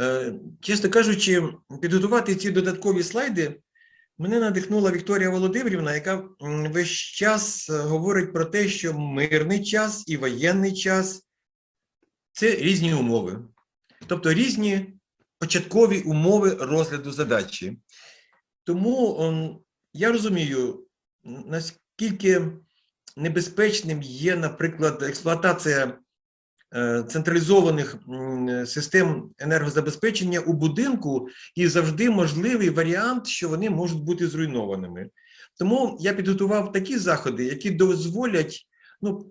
Е, Чесно кажучи, підготувати ці додаткові слайди мене надихнула Вікторія Володимирівна, яка весь час е, говорить про те, що мирний час і воєнний час це різні умови, тобто різні початкові умови розгляду задачі. Тому я розумію, наскільки небезпечним є, наприклад, експлуатація Е, централізованих е, систем енергозабезпечення у будинку і завжди можливий варіант, що вони можуть бути зруйнованими. Тому я підготував такі заходи, які дозволять ну,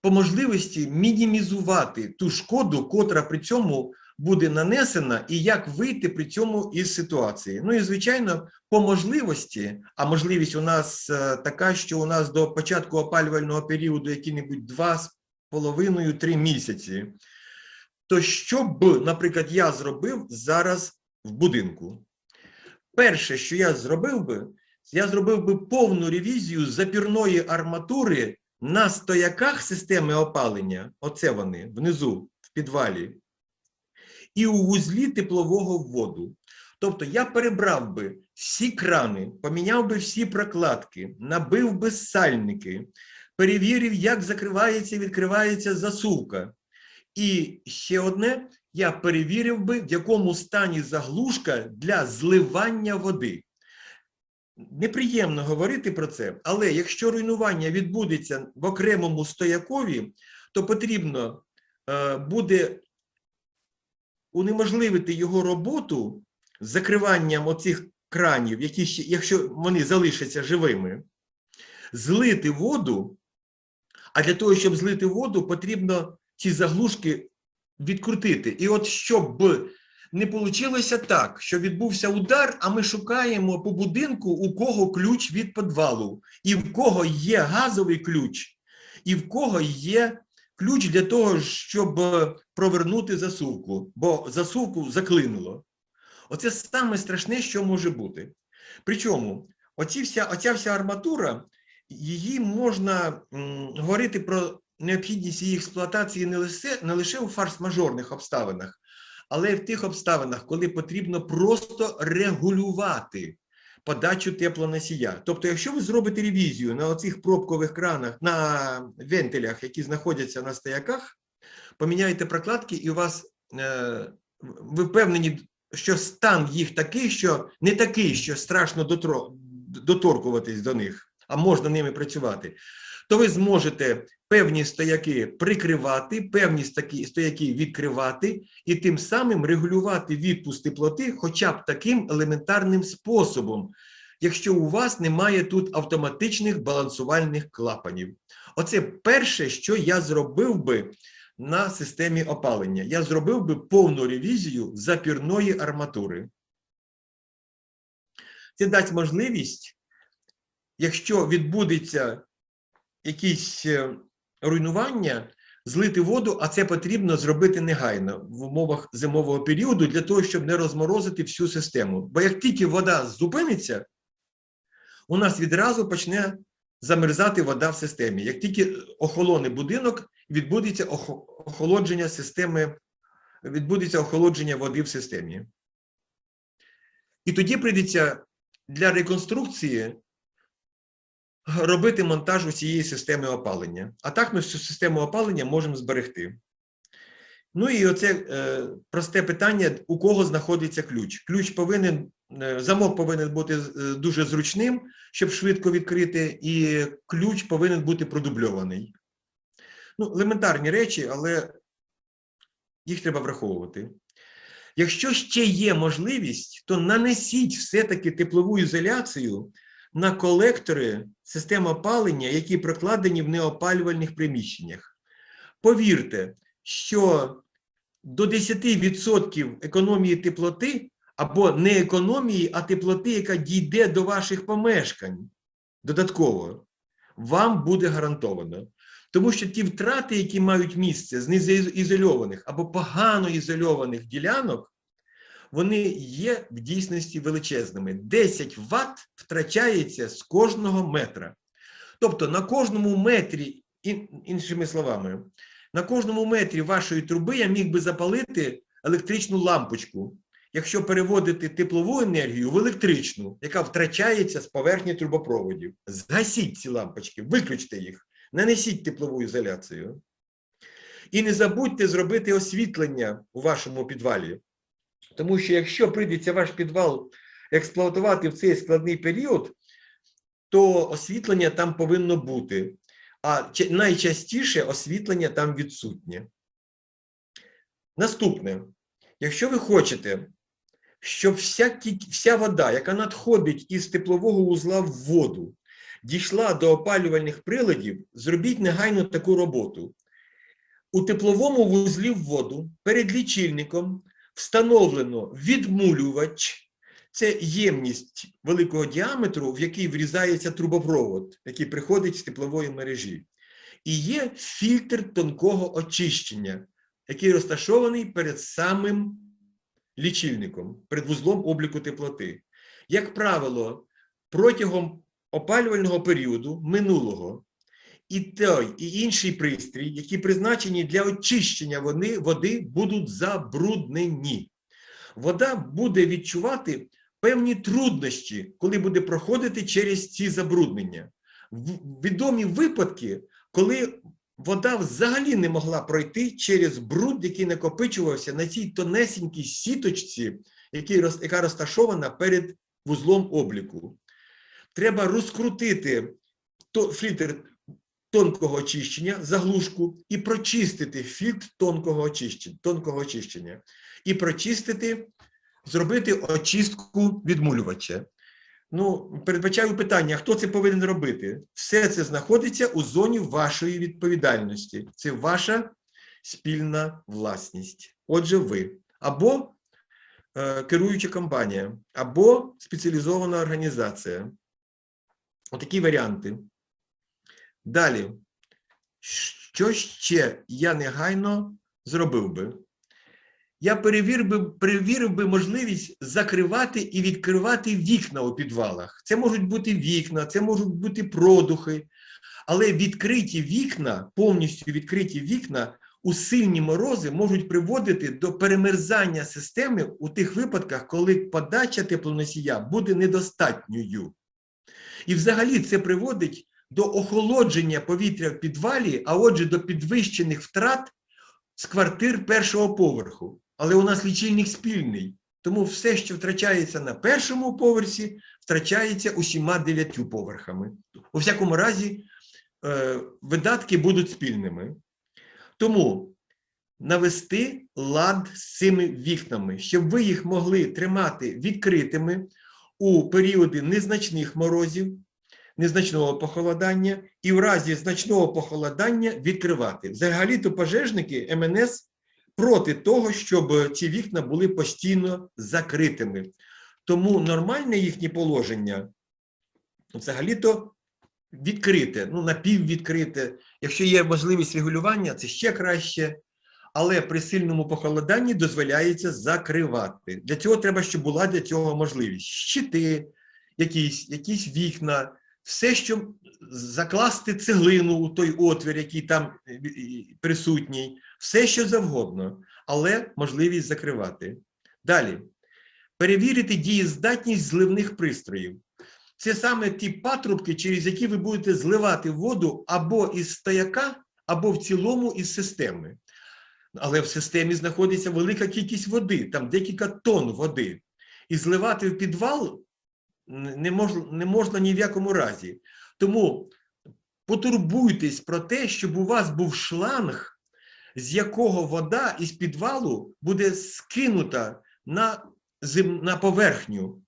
по можливості мінімізувати ту шкоду, котра при цьому буде нанесена, і як вийти при цьому із ситуації. Ну і звичайно, по можливості, а можливість у нас е, така, що у нас до початку опалювального періоду які-небудь 2 половиною три місяці. То що б, наприклад, я зробив зараз в будинку? Перше, що я зробив би, я зробив би повну ревізію запірної арматури на стояках системи опалення, оце вони внизу, в підвалі, і у вузлі теплового вводу. Тобто я перебрав би всі крани, поміняв би всі прокладки, набив би сальники, перевірив, як закривається і відкривається засувка. І ще одне, я перевірив би, в якому стані заглушка для зливання води. Неприємно говорити про це, але якщо руйнування відбудеться в окремому стоякові, то потрібно е, буде унеможливити його роботу з закриванням оцих кранів, які ще, якщо вони залишаться живими, злити воду. А для того, щоб злити воду, потрібно ці заглушки відкрутити. І от щоб не вийшло так, що відбувся удар, а ми шукаємо по будинку, у кого ключ від підвалу, і в кого є газовий ключ, і в кого є ключ для того, щоб провернути засувку, бо засувку заклинуло. Оце саме страшне, що може бути. Причому оці вся, оця вся арматура, її можна говорити про необхідність її експлуатації не лише, не лише у фарс-мажорних обставинах, але й в тих обставинах, коли потрібно просто регулювати подачу теплоносія. Тобто, якщо ви зробите ревізію на оцих пробкових кранах, на вентилях, які знаходяться на стояках, поміняєте прокладки, і у вас е, ви впевнені, що стан їх такий, що не такий, що страшно доторкуватись до них, а можна ними працювати, то ви зможете певні стояки прикривати, певні стояки, відкривати і тим самим регулювати відпуск теплоти хоча б таким елементарним способом, якщо у вас немає тут автоматичних балансувальних клапанів. Оце перше, що я зробив би на системі опалення. Я зробив би повну ревізію запірної арматури. Це дасть можливість, якщо відбудеться якісь е, руйнування, злити воду, а це потрібно зробити негайно в умовах зимового періоду для того, щоб не розморозити всю систему. Бо як тільки вода зупиниться, у нас відразу почне замерзати вода в системі. Як тільки охолоне будинок, відбудеться охолодження системи, відбудеться охолодження води в системі. І тоді прийдеться для реконструкції робити монтаж усієї системи опалення. А так ми всю систему опалення можемо зберегти. Ну і оце е, просте питання: у кого знаходиться ключ? Ключ повинен, е, замок повинен бути е, дуже зручним, щоб швидко відкрити, і ключ повинен бути продубльований. Ну, елементарні речі, але їх треба враховувати. Якщо ще є можливість, то нанесіть все-таки теплову ізоляцію на колектори систем опалення, які прокладені в неопалювальних приміщеннях. Повірте, що до 10% економії теплоти або не економії, а теплоти, яка дійде до ваших помешкань додатково, вам буде гарантовано. Тому що ті втрати, які мають місце з незаізольованих або погано ізольованих ділянок, вони є в дійсності величезними. 10 Вт втрачається з кожного метра. Тобто на кожному метрі, іншими словами, на кожному метрі вашої труби я міг би запалити електричну лампочку, якщо переводити теплову енергію в електричну, яка втрачається з поверхні трубопроводів. Згасіть ці лампочки, виключте їх, нанесіть теплову ізоляцію. І не забудьте зробити освітлення у вашому підвалі. Тому що якщо прийдеться ваш підвал експлуатувати в цей складний період, то освітлення там повинно бути. А найчастіше освітлення там відсутнє. Наступне, якщо ви хочете, щоб вся, вся вода, яка надходить із теплового узла в воду, дійшла до опалювальних приладів, зробіть негайно таку роботу. У тепловому вузлі в воду перед лічильником встановлено відмулювач. Це ємність великого діаметру, в який врізається трубопровод, який приходить з теплової мережі. І є фільтр тонкого очищення, який розташований перед самим лічильником, перед вузлом обліку теплоти. Як правило, протягом опалювального періоду минулого і той, і інший пристрій, які призначені для очищення вони, води, будуть забруднені. Вода буде відчувати певні труднощі, коли буде проходити через ці забруднення. Відомі випадки, коли вода взагалі не могла пройти через бруд, який накопичувався на цій тонесенькій сіточці, яка розташована перед вузлом обліку. Треба розкрутити фільтр тонкого очищення, заглушку, і прочистити фільтр тонкого очищення, тонкого очищення. І прочистити, зробити очистку відмулювача. Ну, передбачаю питання, хто це повинен робити? Все це знаходиться у зоні вашої відповідальності. Це ваша спільна власність. Отже, ви або е, керуюча компанія, або спеціалізована організація. Отакі варіанти. Далі, що ще я негайно зробив би? Я перевірив би, перевірив би можливість закривати і відкривати вікна у підвалах. Це можуть бути вікна, це можуть бути продухи, але відкриті вікна, повністю відкриті вікна у сильні морози можуть приводити до перемерзання системи у тих випадках, коли подача теплоносія буде недостатньою. І взагалі це приводить до охолодження повітря в підвалі, а отже, до підвищених втрат з квартир першого поверху. Але у нас лічильник спільний, тому все, що втрачається на першому поверсі, втрачається усіма дев'ятю поверхами. У всякому разі, е, видатки будуть спільними. Тому навести лад з цими вікнами, щоб ви їх могли тримати відкритими у періоди незначних морозів, незначного похолодання і в разі значного похолодання відкривати. Взагалі-то пожежники МНС проти того, щоб ці вікна були постійно закритими. Тому нормальне їхнє положення взагалі-то відкрите, ну напіввідкрите. Якщо є можливість регулювання, це ще краще. Але при сильному похолоданні дозволяється закривати. Для цього треба, щоб була для цього можливість. Щити, якісь, якісь вікна, все, що закласти цеглину у той отвір, який там е, е, присутній, все, що завгодно, але можливість закривати. Далі. Перевірити дієздатність зливних пристроїв. Це саме ті патрубки, через які ви будете зливати воду або із стояка, або в цілому із системи. Але в системі знаходиться велика кількість води, там декілька тонн води. І зливати в підвал не можна, не можна ні в якому разі. Тому потурбуйтесь про те, щоб у вас був шланг, з якого вода із підвалу буде скинута на, зем, на поверхню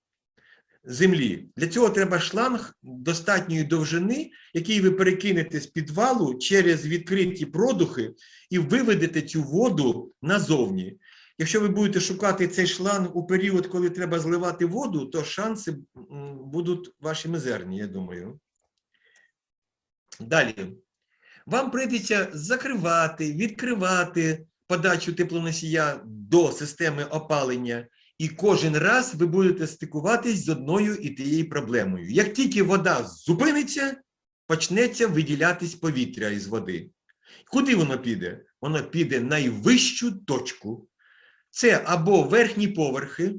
землі. Для цього треба шланг достатньої довжини, який ви перекинете з підвалу через відкриті продухи і виведете цю воду назовні. Якщо ви будете шукати цей шланг у період, коли треба зливати воду, то шанси будуть ваші мизерні, я думаю. Далі. Вам прийдеться закривати, відкривати подачу теплоносія до системи опалення, і кожен раз ви будете стикуватись з одною і тією проблемою. Як тільки вода зупиниться, почнеться виділятись повітря із води. Куди воно піде? Воно піде найвищу точку. Це або верхні поверхи,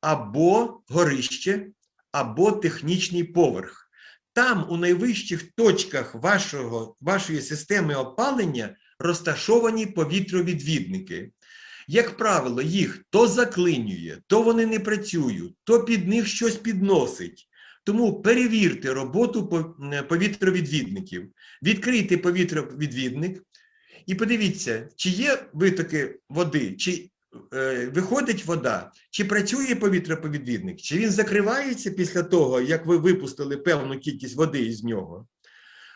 або горище, або технічний поверх. Там, у найвищих точках вашого, вашої системи опалення, розташовані повітровідвідники. Як правило, їх то заклинює, то вони не працюють, то під них щось підносить. Тому перевірте роботу повітровідвідників. Відкрийте повітровідвідник і подивіться, чи є витоки води, чи виходить вода, чи працює повітроповідвідник, чи він закривається після того, як ви випустили певну кількість води із нього.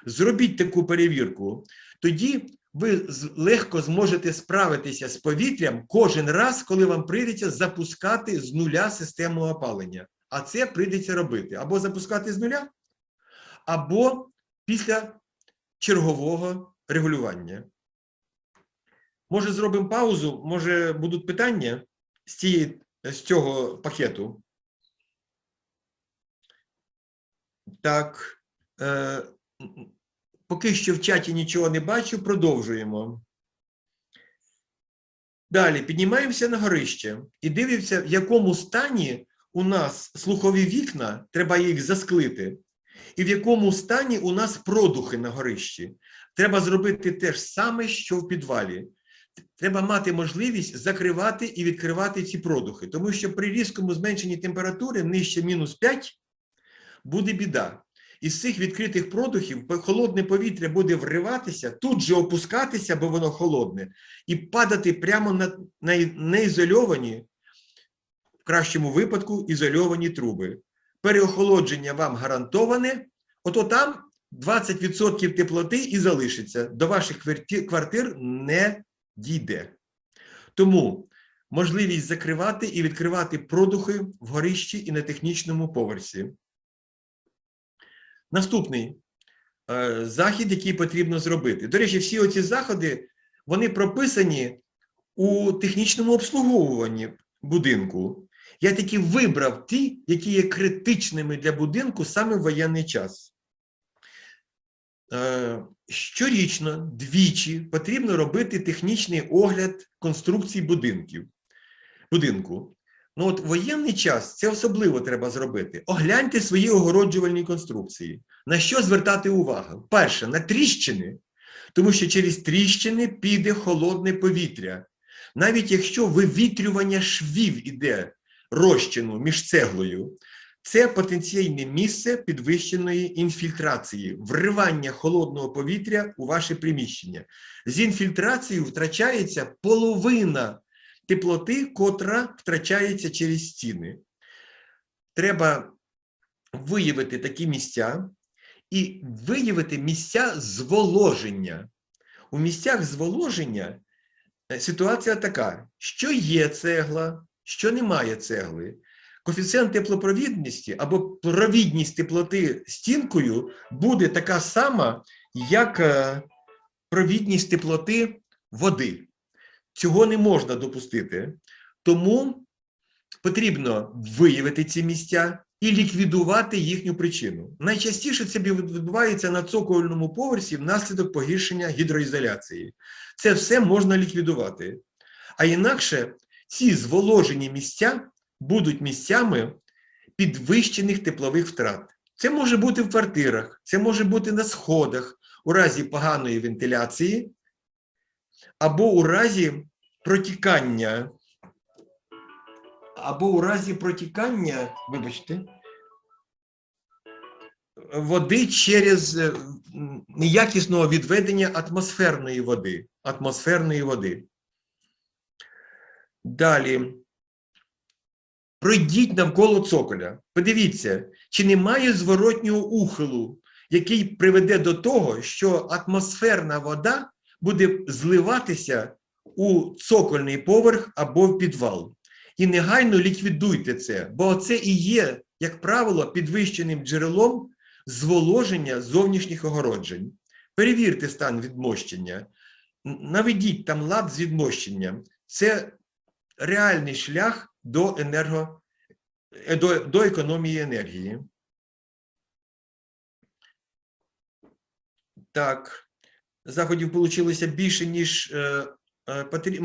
Зробіть таку перевірку. Тоді ви легко зможете справитися з повітрям кожен раз, коли вам прийдеться запускати з нуля систему опалення. А це прийдеться робити або запускати з нуля, або після чергового регулювання. Може, зробимо паузу, може, будуть питання з, цієї, з цього пакету. Так. Е, поки що в чаті нічого не бачу, продовжуємо. Далі піднімаємося на горище і дивимося, в якому стані у нас слухові вікна, треба їх засклити, і в якому стані у нас продухи на горищі. Треба зробити те ж саме, що в підвалі. Треба мати можливість закривати і відкривати ці продухи, тому що при різкому зменшенні температури нижче мінус 5 буде біда. Із цих відкритих продухів холодне повітря буде вриватися, тут же опускатися, бо воно холодне, і падати прямо на, неізольовані, в кращому випадку, ізольовані труби. Переохолодження вам гарантоване, ото там 20% теплоти і залишиться. До ваших квартир не дійде. Тому можливість закривати і відкривати продухи в горищі і на технічному поверсі. Наступний е, захід, який потрібно зробити. До речі, всі оці заходи вони прописані у технічному обслуговуванні будинку. Я таки вибрав ті, які є критичними для будинку саме в воєнний час. Е, Щорічно, двічі потрібно робити технічний огляд конструкцій будинків. Будинку. Ну от воєнний час це особливо треба зробити. Огляньте свої огороджувальні конструкції. На що звертати увагу? Перше, на тріщини, тому що через тріщини піде холодне повітря. Навіть якщо вивітрювання швів іде розчину між цеглою, це потенційне місце підвищеної інфільтрації, вривання холодного повітря у ваше приміщення. З інфільтрацією втрачається половина теплоти, котра втрачається через стіни. Треба виявити такі місця і виявити місця зволоження. У місцях зволоження е, ситуація така, що є цегла, що немає цегли. Коефіцієнт теплопровідності або провідність теплоти стінкою буде така сама, як е, провідність теплоти води. Цього не можна допустити. Тому потрібно виявити ці місця і ліквідувати їхню причину. Найчастіше це відбувається на цокольному поверсі внаслідок погіршення гідроізоляції. Це все можна ліквідувати. А інакше ці зволожені місця будуть місцями підвищених теплових втрат. Це може бути в квартирах, це може бути на сходах у разі поганої вентиляції або у разі протікання, або у разі протікання, вибачте, води через е, неякісного відведення атмосферної води. Атмосферної води. Далі. Пройдіть навколо цоколя. Подивіться, чи немає зворотнього ухилу, який приведе до того, що атмосферна вода буде зливатися у цокольний поверх або в підвал. І негайно ліквідуйте це, бо це і є, як правило, підвищеним джерелом зволоження зовнішніх огороджень. Перевірте стан відмощення, наведіть там лад з відмощенням. Це реальний шлях до енерго, е, до, до економії енергії. Так. заходів вийшло більше, ніж е, е,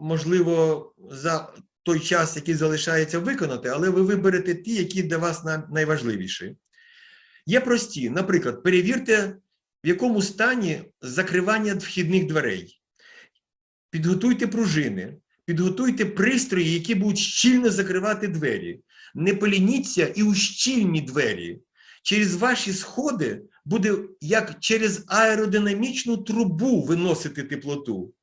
можливо за той час, який залишається виконати, але ви виберете ті, які для вас найважливіші. Є прості, наприклад, перевірте, в якому стані закривання вхідних дверей. Підготуйте пружини, підготуйте пристрої, які будуть щільно закривати двері. Не полініться і ущільні двері. Через ваші сходи буде як через аеродинамічну трубу виносити теплоту.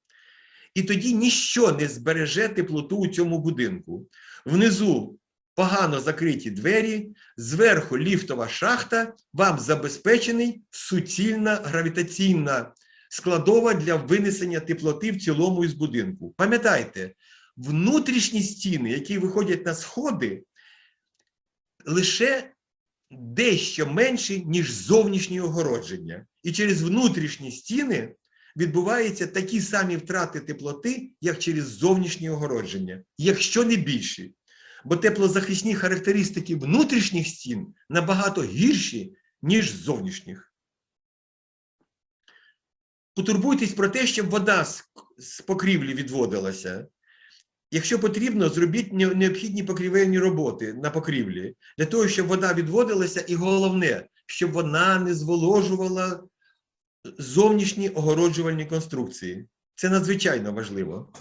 І тоді ніщо не збереже теплоту у цьому будинку. Внизу погано закриті двері, зверху ліфтова шахта, вам забезпечений суцільна гравітаційна складова для винесення теплоти в цілому із будинку. Пам'ятайте, внутрішні стіни, які виходять на сходи, лише дещо менші, ніж зовнішні огородження. І через внутрішні стіни відбуваються такі самі втрати теплоти, як через зовнішні огородження, якщо не більші. Бо теплозахисні характеристики внутрішніх стін набагато гірші, ніж зовнішніх. Потурбуйтесь про те, щоб вода з, покрівлі відводилася. Якщо потрібно, зробіть необхідні покрівельні роботи на покрівлі, для того, щоб вода відводилася, і головне, щоб вона не зволожувала зовнішні огороджувальні конструкції. Це надзвичайно важливо.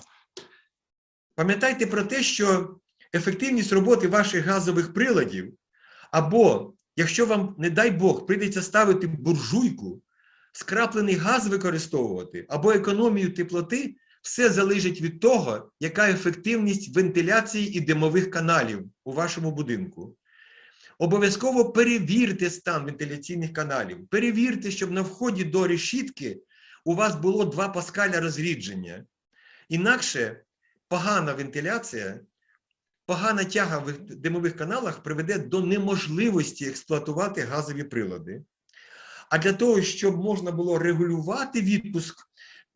Пам'ятайте про те, що ефективність роботи ваших газових приладів, або якщо вам, не дай Бог, прийдеться ставити буржуйку, скраплений газ використовувати, або економію теплоти, все залежить від того, яка ефективність вентиляції і димових каналів у вашому будинку. Обов'язково перевірте стан вентиляційних каналів. Перевірте, щоб на вході до решітки у вас було 2 паскаля розрідження. Інакше погана вентиляція, погана тяга в димових каналах приведе до неможливості експлуатувати газові прилади. А для того, щоб можна було регулювати відпуск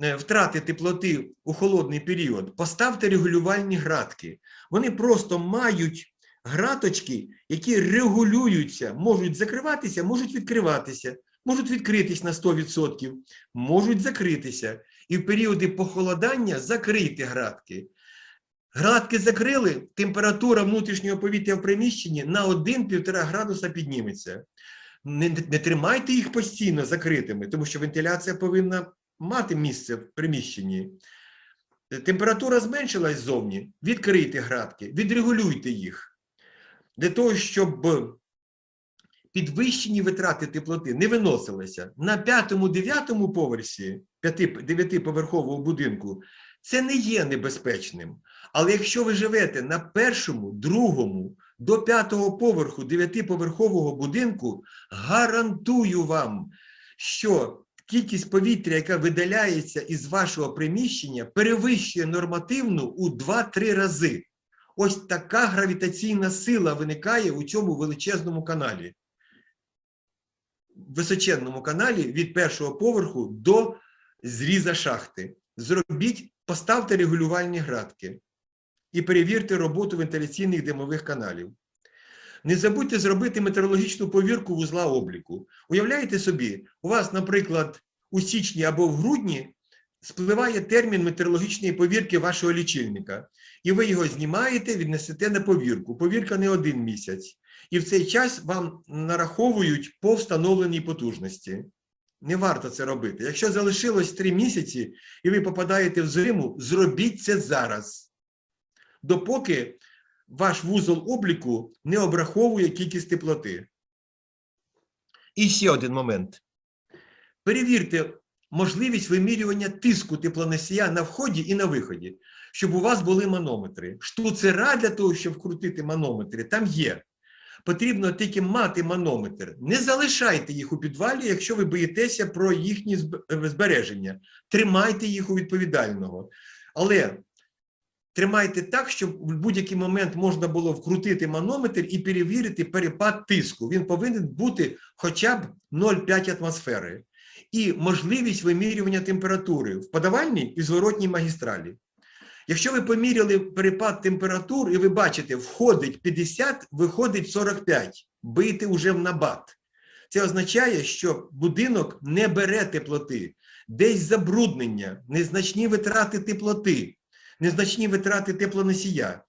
е, втрати теплоти у холодний період, поставте регулювальні градки. Вони просто мають граточки, які регулюються, можуть закриватися, можуть відкриватися, можуть відкритись на 100%, можуть закритися. І в періоди похолодання закрийте градки. Градки закрили, температура внутрішнього повітря в приміщенні на 1-1,5 градуса підніметься. Не, не тримайте їх постійно закритими, тому що вентиляція повинна мати місце в приміщенні. Температура зменшилась ззовні, відкрийте градки, відрегулюйте їх для того, щоб підвищені витрати теплоти не виносилися на п'ятому-дев'ятому поверсі п'яти- дев'ятиповерхового будинку, це не є небезпечним. Але якщо ви живете на першому, другому до п'ятого поверху дев'ятиповерхового будинку, гарантую вам, що кількість повітря, яка видаляється із вашого приміщення, перевищує нормативну у 2-3 рази. Ось така гравітаційна сила виникає у цьому величезному каналі. Височенному каналі від першого поверху до зріза шахти. Зробіть, поставте регулювальні градки і перевірте роботу вентиляційних димових каналів. Не забудьте зробити метеорологічну повірку вузла обліку. Уявляєте собі, у вас, наприклад, у січні або в грудні спливає термін метеорологічної повірки вашого лічильника, і ви його знімаєте, віднесете на повірку. Повірка не один місяць. І в цей час вам нараховують по встановленій потужності. Не варто це робити. Якщо залишилось три місяці і ви попадаєте в зиму, зробіть це зараз. Допоки ваш вузол обліку не обраховує кількість теплоти. І ще один момент. Перевірте можливість вимірювання тиску теплоносія на вході і на виході, щоб у вас були манометри. Штуцера для того, щоб вкрутити манометри, там є. Потрібно тільки мати манометр. Не залишайте їх у підвалі, якщо ви боїтеся про їхнє збереження. Тримайте їх у відповідального. Але тримайте так, щоб в будь-який момент можна було вкрутити манометр і перевірити перепад тиску. Він повинен бути хоча б 0,5 атмосфери. І можливість вимірювання температури в подавальній і зворотній магістралі. Якщо ви поміряли перепад температур і ви бачите, входить 50, виходить 45, бийте уже в набат. Це означає, що будинок не бере теплоти. десь забруднення, незначні витрати теплоти, незначні витрати теплоносія.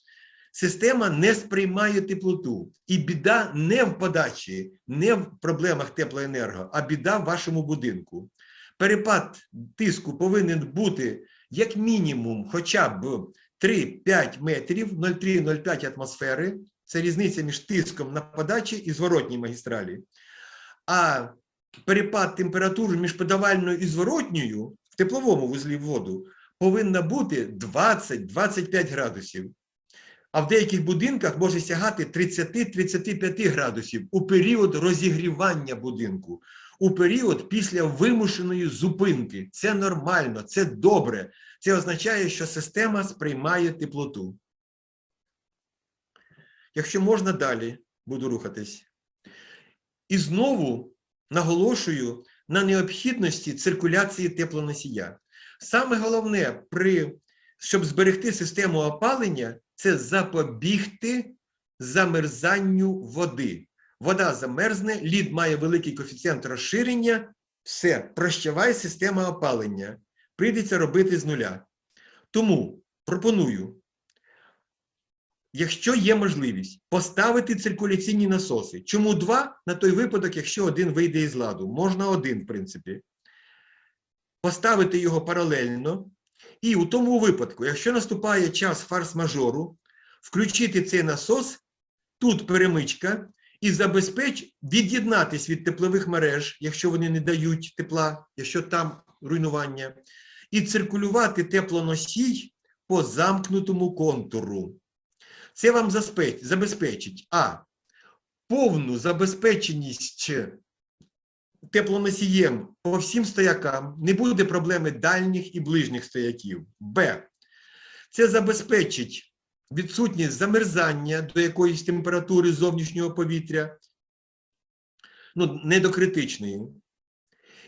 Система не сприймає теплоту. І біда не в подачі, не в проблемах теплоенерго, а біда в вашому будинку. Перепад тиску повинен бути як мінімум хоча б 3-5 метрів, 0,3-0,5 атмосфери. Це різниця між тиском на подачі і зворотній магістралі. А перепад температури між подавальною і зворотньою в тепловому вузлі воду повинна бути 20-25 градусів. А в деяких будинках може сягати 30-35 градусів у період розігрівання будинку, у період після вимушеної зупинки. Це нормально, це добре. Це означає, що система сприймає теплоту. Якщо можна далі, буду рухатись. І знову наголошую на необхідності циркуляції теплоносія. Саме головне, при, щоб зберегти систему опалення, це запобігти замерзанню води. Вода замерзне, лід має великий коефіцієнт розширення, все, прощавай система опалення. Прийдеться робити з нуля. Тому пропоную, якщо є можливість, поставити циркуляційні насоси. Чому два? На той випадок, якщо один вийде із ладу. Можна один, в принципі. Поставити його паралельно. І у тому випадку, якщо наступає час фарс-мажору, включити цей насос, тут перемичка, і забезпеч від'єднатись від теплових мереж, якщо вони не дають тепла, якщо там руйнування, і циркулювати теплоносій по замкнутому контуру. Це вам забезпечить а. Повну забезпеченість теплоносієм по всім стоякам, не буде проблеми дальніх і ближніх стояків. Б. Це забезпечить відсутність замерзання до якоїсь температури зовнішнього повітря, ну, не до критичної.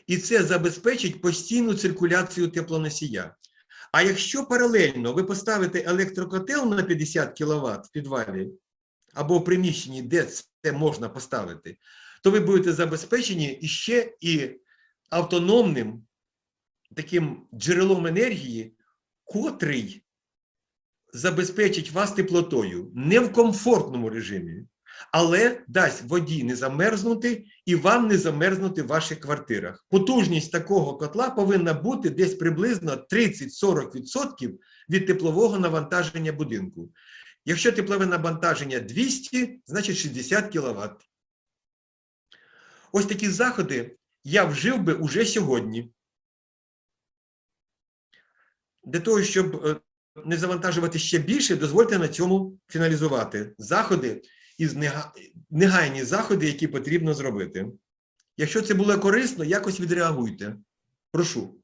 І це забезпечить постійну циркуляцію теплоносія. А якщо паралельно ви поставите електрокотел на 50 кВт в підвалі або в приміщенні, де це можна поставити, то ви будете забезпечені іще і автономним таким джерелом енергії, котрий забезпечить вас теплотою не в комфортному режимі, але дасть воді не замерзнути і вам не замерзнути в ваших квартирах. Потужність такого котла повинна бути десь приблизно 30-40% від теплового навантаження будинку. Якщо теплове навантаження 200, значить 60 кВт. Ось такі заходи я вжив би уже сьогодні. Для того, щоб е, не завантажувати ще більше, дозвольте на цьому фіналізувати заходи і негайні заходи, які потрібно зробити. Якщо це було корисно, якось відреагуйте. Прошу.